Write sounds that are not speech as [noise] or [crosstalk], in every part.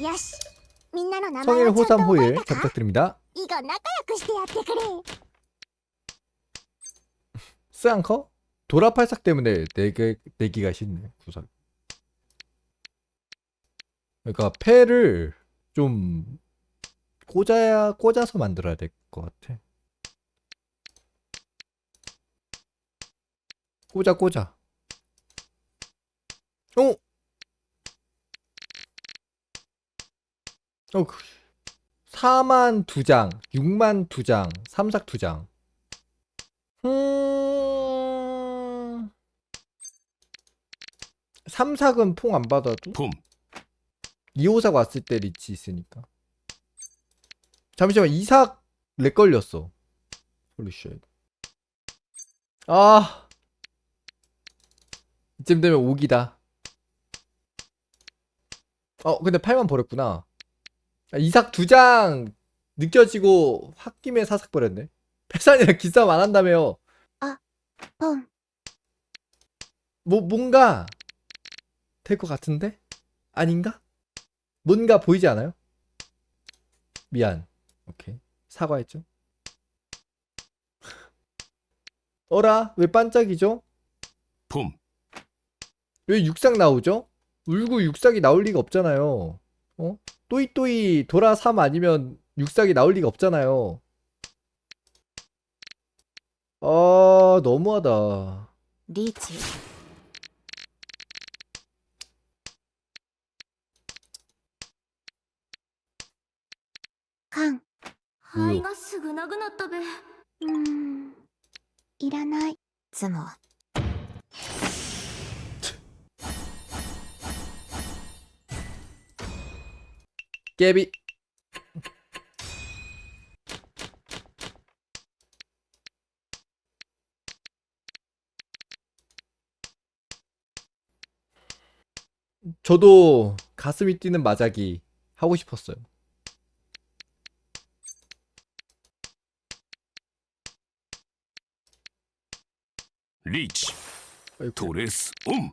よしみんなの名前 성일 をちゃんと 호삼 覚え 호일 た 잘 か 부탁드립니다. 以後仲良くしてやってくれ [laughs] 스앙커? 도라팔삭 때문에 내기, 내기가 쉽네 구석 그러니까 패를 좀 꽂아야 꽂아서 만들어야 될 것 같아 꽂아 꽂아 어? 어, 그 4만 2장, 6만 2장, 3삭 2장. 음... 3삭은 퐁 안 받아도 품 2호삭 왔을 때 리치 있으니까. 잠시만 2삭 렉 걸렸어. 홀리쉣. 아. 이쯤 되면 5기다. 어, 근데 8만 버렸구나. 아, 2삭 2장 느껴지고 홧김에 4삭 버렸네. 패산이랑 기싸움 안 한다며요. ポン뭐 뭔가 될 것 같은데? 아닌가? 뭔가 보이지 않아요? 미안. 오케이. 사과했죠. [laughs] 어라? 왜 반짝이죠? 품 왜 육삭 나오죠? 울고 육삭이 나올 리가 없잖아요. 어? 또이또이 도라 3 아니면 육삭이 나올 리가 없잖아요. 아, 너무하다. リーチカン肺がすぐなくなったべうーんいらないツモ 깨비. 저도 가슴이 뛰는 마작이 하고 싶었어요. 리치. 도레스 옴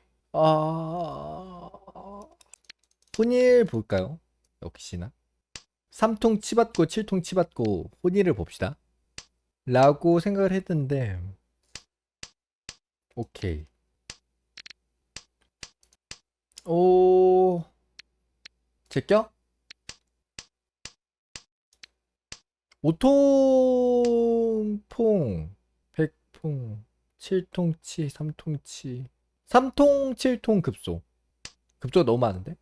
아 혼일 볼까요? 역시나 삼통 치받고 칠통 치받고 혼일을 봅시다. 라고 생각을 했는데 오케이. 오 제껴? 오통퐁 백퐁 칠통치 삼통치 3통, 7통 급소. 급소가 너무 많은데?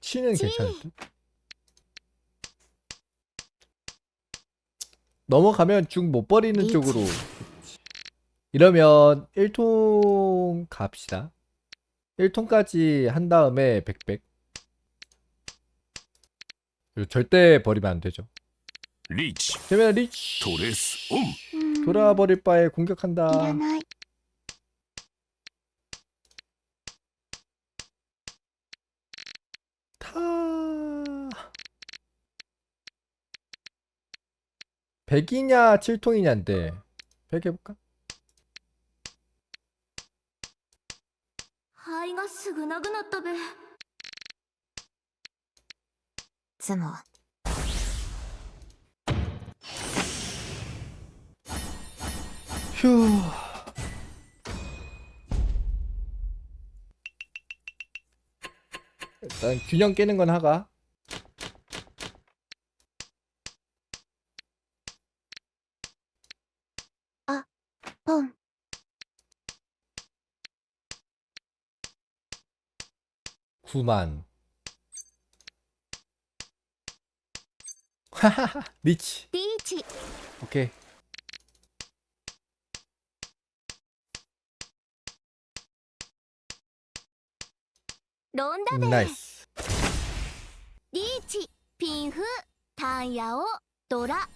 치는 괜찮을 듯? 넘어가면 죽못 버리는 쪽으로. 이러면 1통 갑시다. 1통까지 한 다음에 100백. 절대 버리면 안 되죠. 리치. 그러면 리치. 도레스 돌아버릴 바에 공격한다. 100이냐 7통이냐인데. 100 해볼까? 하이가 쓰고 나그났다 베つも휴. 일단 균형 깨는 건 하가. 9만. 하하하 리치. 리치. 오케이. 론다 나이스. 리치 핀후 타야오 돌아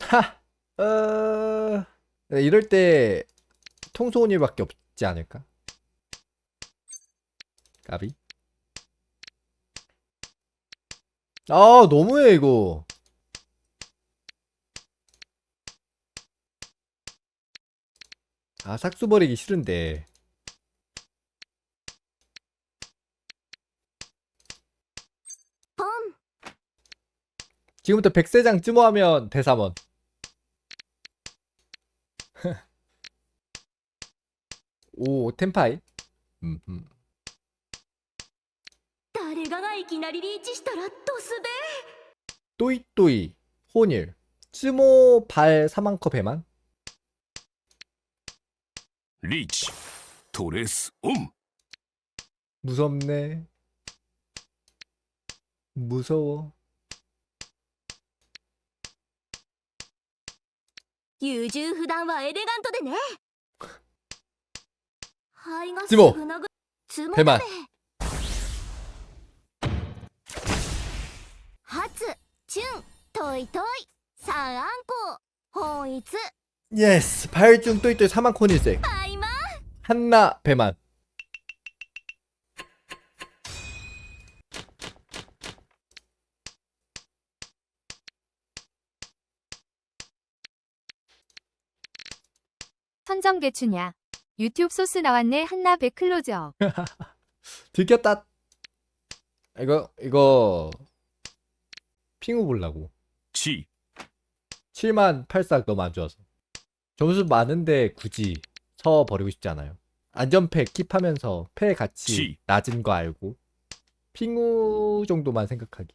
하! 어... 네, 이럴 때 통소은이밖에 없지 않을까? 까비? 아 너무해 이거 아 삭수 버리기 싫은데ポン 지금부터 백세장 쯤어하면 대사원 おお、テンパイ？うんうん。誰ががいきなりリーチしたらスベ또이또이혼일 스모 발 사망컵 해만 리치 도레스 옴 무섭 네. 무서 워. 유주普段はエレガントでね 지모 배만. 예스 발중 또이또이 4만 코닐색. 한나 배만. 선정개추냐? 유튜브 소스 나왔네. 한나 백클로즈업. [laughs] 들켰다. 이거 이거 핑우 보려고. チ 7만 8싹 너무 안 좋아서. 점수 많은데 굳이 서 버리고 싶지 않아요. 안전패 킵하면서 패 가치. 지. 낮은 거 알고. 핑우 정도만 생각하기.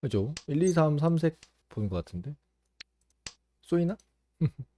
그죠? 1, 2, 3, 3색 보는 것 같은데? 쏘이나? [laughs]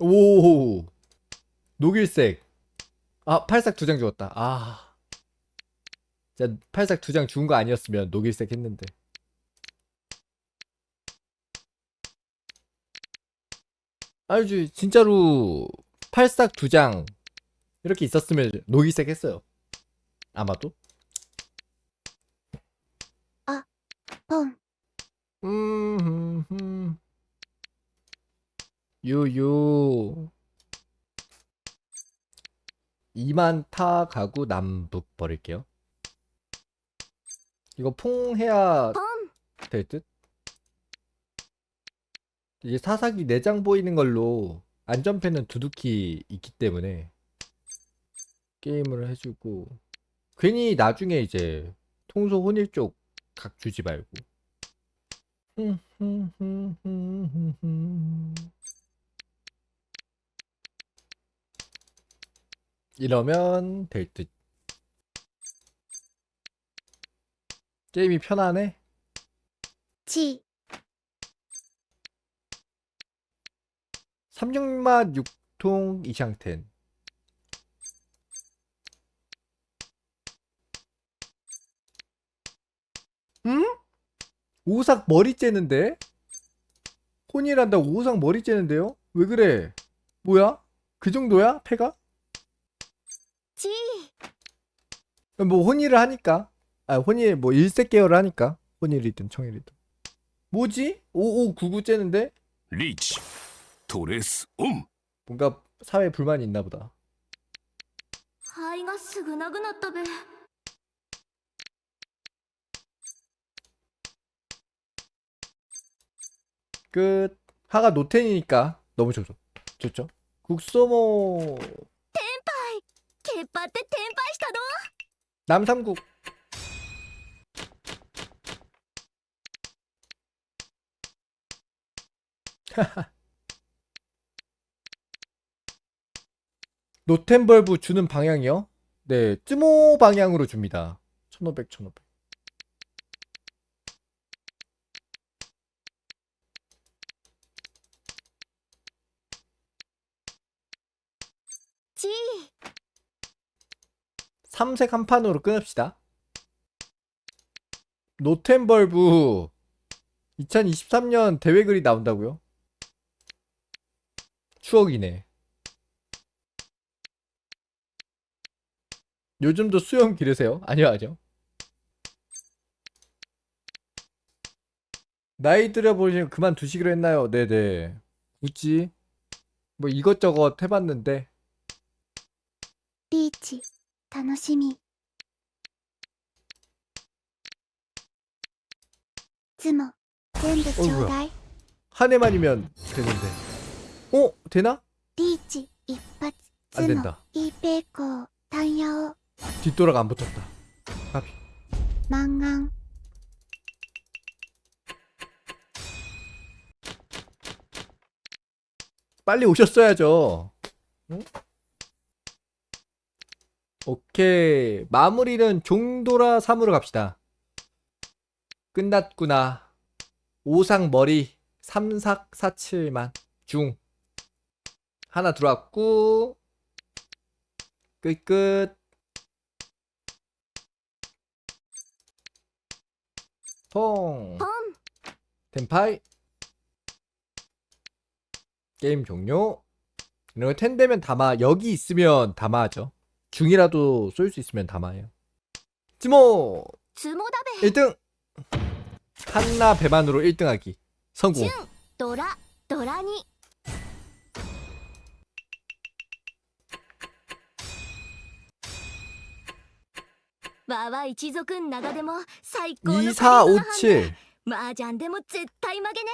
오 녹일색. 아 팔싹 두장 죽었다. 아. 진짜 팔싹 두장 죽은 거 아니었으면 녹일색 했는데. 알지? 진짜로 팔싹 두장 이렇게 있었으면 녹일색 했어요. 아마도. ポン 음, 음. 요요. 이만 타 가구 남북 버릴게요. 이거 ポン될 듯? 이제 사사기 4장 보이는 걸로 안전패는 두둑히 있기 때문에 게임을 해주고 괜히 나중에 이제 통소 혼일 쪽 각 주지 말고 이러면 될 듯. 게임이 편하네? チ 삼육맛 육통 이샹텐 응? 오삭 머리 째는데? 혼이란다 오삭 머리 째는데요? 왜 그래? 뭐야? 그 정도야? 패가? チ 뭐 혼이를 하니까 아 혼이 뭐 일색 계열을 하니까 혼일이든 청일이든 뭐지? 5599 째는데? リーチトレースオン 뭔가 사회 불만이 있나 보다 肺がすぐなくなったべ 끝 하가 노텐이니까 너무 좋죠 좋죠 국소모 ケッパって転廃したの 남삼국 [laughs] 노템벌브 주는 방향이요? 네, 쯔모 방향으로 줍니다. 1500, 1500. 삼색 한 판으로 끊읍시다. 노템벌브 2023년 대회 글이 나온다고요? 추억이네. 요즘도 수영 기르세요? 아니요, 아니요. 나이 들어 보시면 그만두시기로 했나요? 네네. 굳이 뭐 이것저것 해봤는데 楽しみズモ全部ちょうだい 한 해만이면 되는데. 어? 되나? リーチ一発 안 ズモ 된다. イーペイコー単用 뒷도라가 안 붙었다. 까비. マンガン 빨리 오셨어야죠. 응? 오케이. 마무리는 종도라 3으로 갑시다. 끝났구나. 오상 머리 3삭 47만 중. 하나 들어왔고. 끝끝. 퐁. 템파이 게임 종료 이런 거텐 되면 담아 여기 있으면 담아하죠 중이라도 쏠 수 있으면 담아요 찌모 ツモだべ 1등 한나 배만으로 1등하기 성공 ドラドラにわわ一族ん中でも最高のカリスマ班 2457麻雀でも絶対負けね